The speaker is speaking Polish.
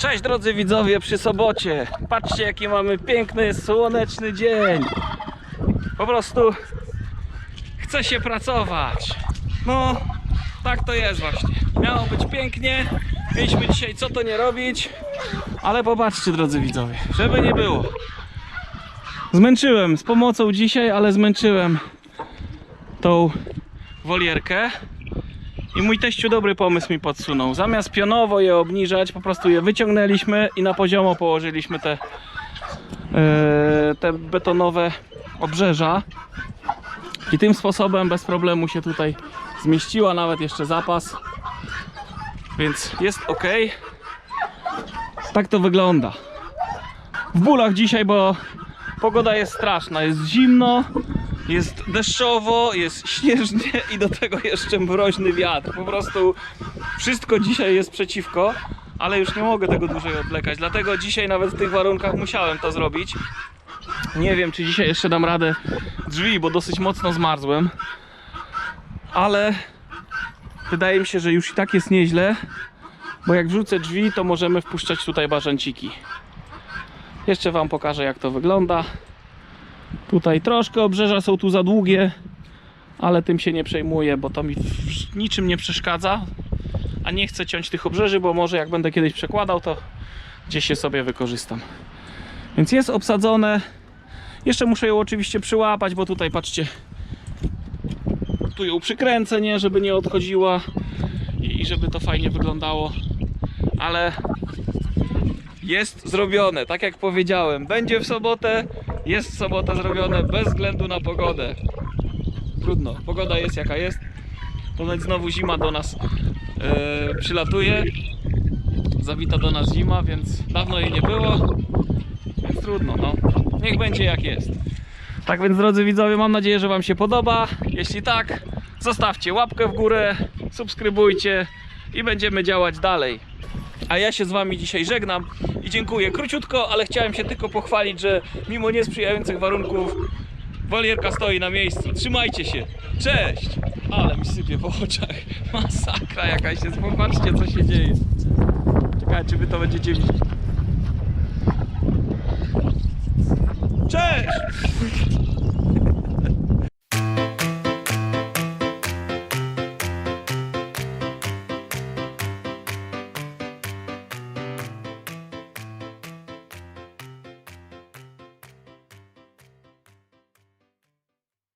Cześć drodzy widzowie przy sobocie. Patrzcie jaki mamy piękny, słoneczny dzień. Po prostu chce się pracować. No, tak to jest właśnie. Miało być pięknie. Mieliśmy dzisiaj co to nie robić. Ale popatrzcie drodzy widzowie, żeby nie było. Zmęczyłem z pomocą dzisiaj, ale zmęczyłem tą wolierkę. I mój teściu dobry pomysł mi podsunął. Zamiast pionowo je obniżać, po prostu je wyciągnęliśmy i na poziomo położyliśmy te, e, te betonowe obrzeża. I tym sposobem bez problemu się tutaj zmieściła, nawet jeszcze zapas. Więc jest ok. Tak to wygląda. W bólach dzisiaj, bo pogoda jest straszna. Jest zimno, jest deszczowo, jest śnieżnie i do tego jeszcze mroźny wiatr. Po prostu wszystko dzisiaj jest przeciwko, ale już nie mogę tego dłużej odlekać. Dlatego dzisiaj nawet w tych warunkach musiałem to zrobić. Nie wiem, czy dzisiaj jeszcze dam radę drzwi, bo dosyć mocno zmarzłem. Ale wydaje mi się, że już i tak jest nieźle, bo jak wrzucę drzwi, to możemy wpuszczać tutaj bażanciki. Jeszcze Wam pokażę, jak to wygląda. Tutaj troszkę obrzeża są tu za długie, ale tym się nie przejmuję, bo to mi niczym nie przeszkadza. A nie chcę ciąć tych obrzeży, bo może jak będę kiedyś przekładał, to gdzieś je sobie wykorzystam. Więc jest obsadzone. Jeszcze muszę ją oczywiście przyłapać, bo tutaj patrzcie, tu ją przykręcę, nie, żeby nie odchodziła i żeby to fajnie wyglądało. Ale jest zrobione, tak jak powiedziałem. Będzie w sobotę, jest w sobotę zrobione bez względu na pogodę. Trudno, pogoda jest jaka jest. Ponoć znowu zima do nas e, przylatuje. Zawita do nas zima, więc dawno jej nie było. Więc trudno, no. Niech będzie jak jest. Tak więc drodzy widzowie, mam nadzieję, że Wam się podoba. Jeśli tak, zostawcie łapkę w górę, subskrybujcie i będziemy działać dalej. A ja się z Wami dzisiaj żegnam dziękuję. Króciutko, ale chciałem się tylko pochwalić, że mimo niesprzyjających warunków wolierka stoi na miejscu. Trzymajcie się. Cześć! Ale mi sypie po oczach. Masakra jakaś jest. Popatrzcie, co się dzieje. Czekaj, czy Wy to będziecie widzieć. Cześć!